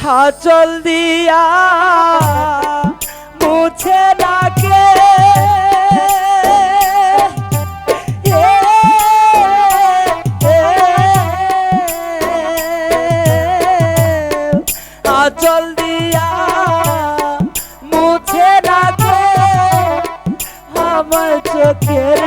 হাচল দিয়া মুছে রাখে আচল দিয়া মুছে রাখে আমার চোখের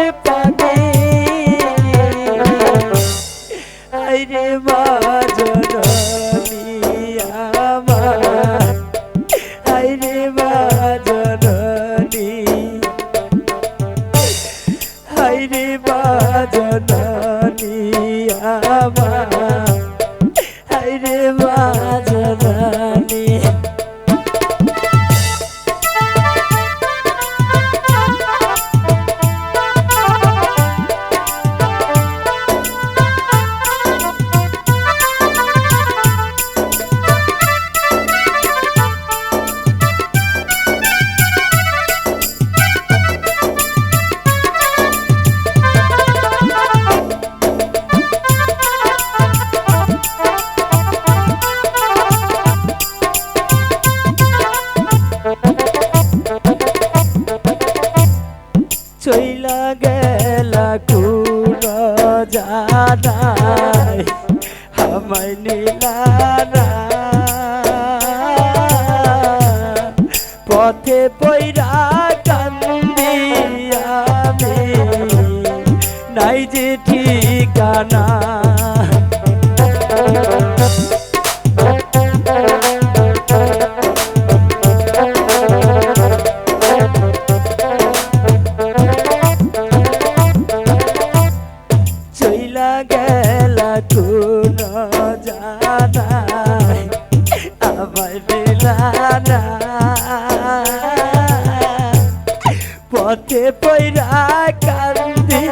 পথে পৈরা কান্দি আমি। নাই যে ঠিকানা। চইলা গেলা পথে পৈরা কান্দি।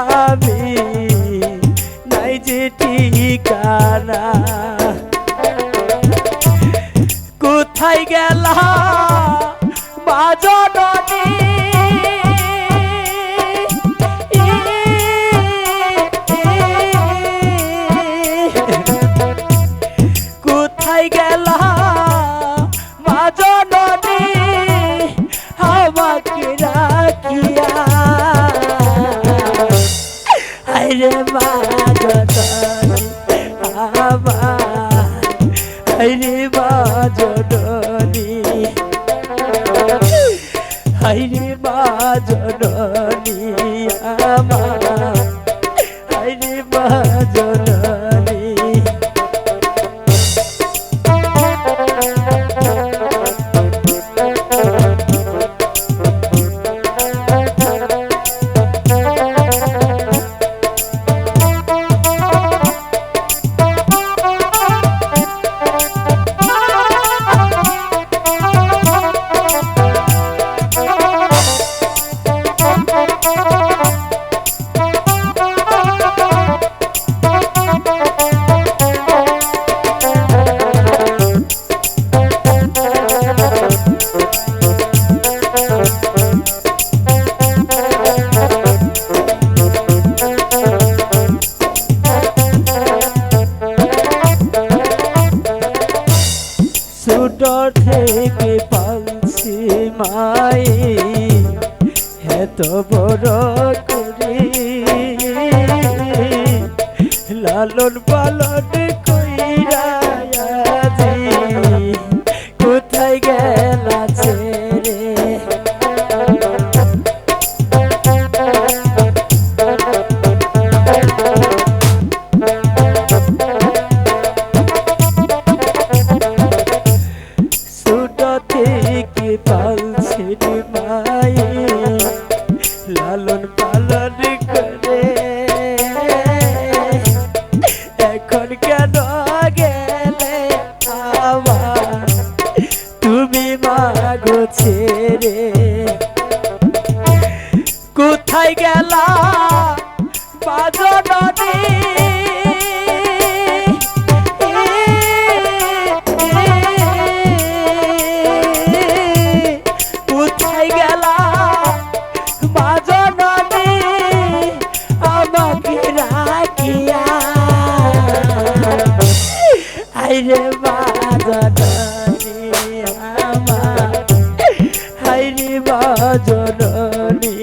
আমি নাই যে ঠিকানা। কোথায় গেলা বাজনী কোথায় গেলা বাজনী মাই হেত বড় করি। লালন পালন রে। কোথায় গেলা? বাজরণী মা জননী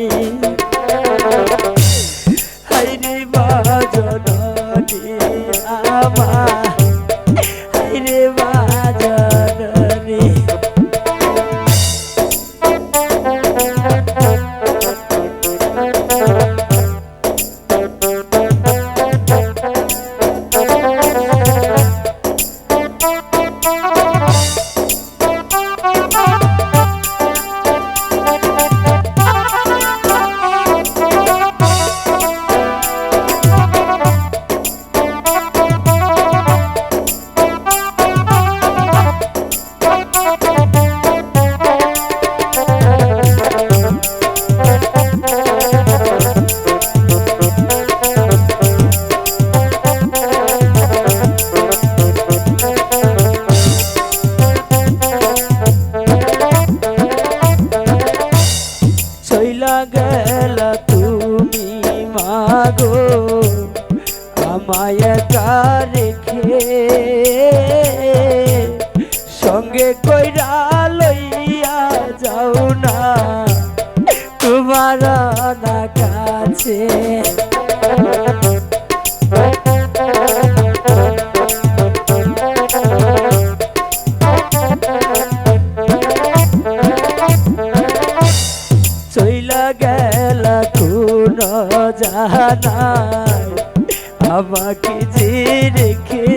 গেল তুমি মাগো আমায় কারে রেখে সঙ্গে কইরা লইয়া যাও না তোমার না কাছে গেল কোন জানাই আমাকে যে রেখে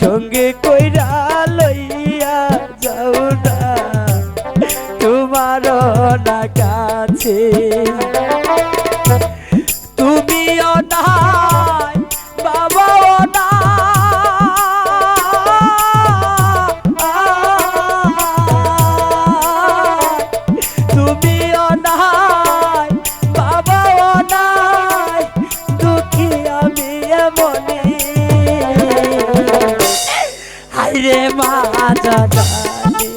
সঙ্গে কইরা লইয়া যাও না। তোমার না কাছে জননী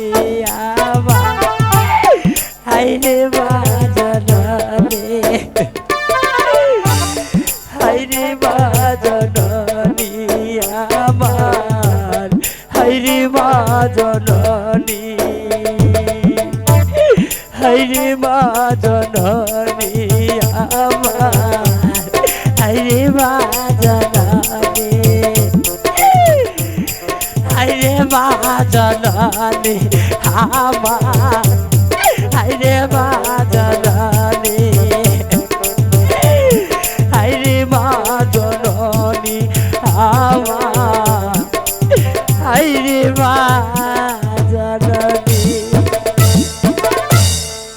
হাইরে মা জননী আমার হাইরে মা জননী হাইরে মা জননী আমার। রে মা